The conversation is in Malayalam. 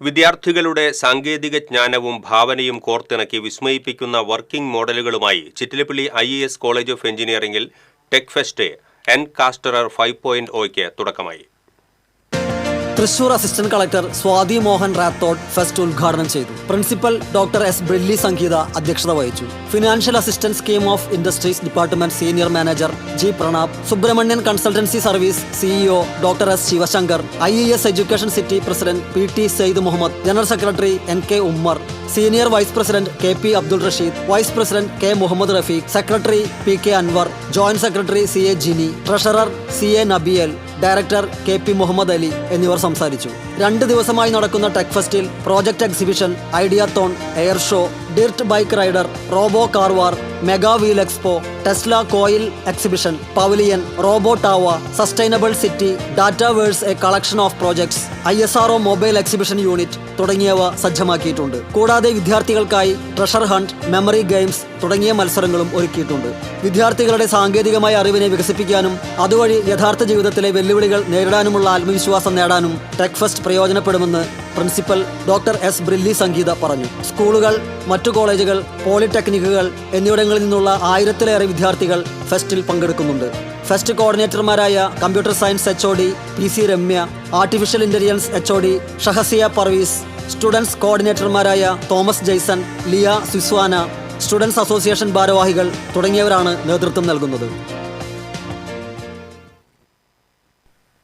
വിദ്യാർത്ഥികളുടെ സാങ്കേതിക ജ്ഞാനവും ഭാവനയും കോർത്തിണക്കി വിസ്മയിപ്പിക്കുന്ന വർക്കിംഗ് മോഡലുകളുമായി ചിറ്റിലപ്പള്ളി ഐ കോളേജ് ഓഫ് എഞ്ചിനീയറിംഗിൽ ടെക് ഫെസ്റ്റ് എൻ കാസ്റ്ററർ ഫൈവ് പോയിന്റ് ഒയ്ക്ക് തുടക്കമായി. Thrissur assistant collector Swathi Mohan Rathod fest ഉദ്ഘാടനം ചെയ്തു. Principal doctor S Brilly Sangeetha അധ്യക്ഷത വഹിച്ചു. Financial assistant scheme of industries department senior manager G Pranab. Subramanian consultancy service CEO doctor S Sivasankar. I E S education city president P T Sayed Muhammad. General secretary N K Ummer. Senior vice president K P Abdul Rasheed. Vice president K Muhammad Rafeeq. Secretary P K Anwar. Joint secretary C A Jini. Treasurer C A Nabiyal. Director K P Muhammad Ali എന്നിവർ സംസാരിച്ചു. രണ്ട് ദിവസമായി നടക്കുന്ന tech ഫെസ്റ്റിൽ project exhibition ideathon air show dirt bike rider robo car war mega wheel expo Tesla coil exhibition pavilion robo ടാവ sustainable city dataverse a collection of projects I S RO mobile exhibition unit തുടങ്ങിയവ സജ്ജമാക്കിയിട്ടുണ്ട്. കൂടാതെ വിദ്യാർത്ഥികൾക്കായി ട്രഷർ ഹണ്ട് മെമ്മറി ഗെയിംസ് തുടങ്ങിയ മത്സരങ്ങളും ഒരുക്കിയിട്ടുണ്ട്. വിദ്യാർത്ഥികളുടെ സാങ്കേതികമായ അറിവിനെ വികസിപ്പിക്കാനും അതുവഴി യഥാർത്ഥ ജീവിതത്തിലെ വെല്ലുവിളികൾ നേരിടാനുമുള്ള ആത്മവിശ്വാസം നേടാനും tech fest പ്രയോജനപ്പെടുമെന്ന് principal doctor S Brilly Sangeetha പറഞ്ഞു. സ്കൂളുകൾ മറ്റു കോളേജുകൾ പോളിടെക്നിക്കുകൾ എന്നിവിടങ്ങളിൽ നിന്നുള്ള ആയിരത്തിലേറെ വിദ്യാർത്ഥികൾ ഫെസ്റ്റിൽ പങ്കെടുക്കുന്നുണ്ട്. Fest കോർഡിനേറ്റർമാരായ computer science H O D P C Ramya artificial intelligence H O D Shahsiya Parvees students കോർഡിനേറ്റർമാരായ Thomas Jaison Liya Siswana students association ഭാരവാഹികൾ തുടങ്ങിയവരാണ് നേതൃത്വം നൽകുന്നത്.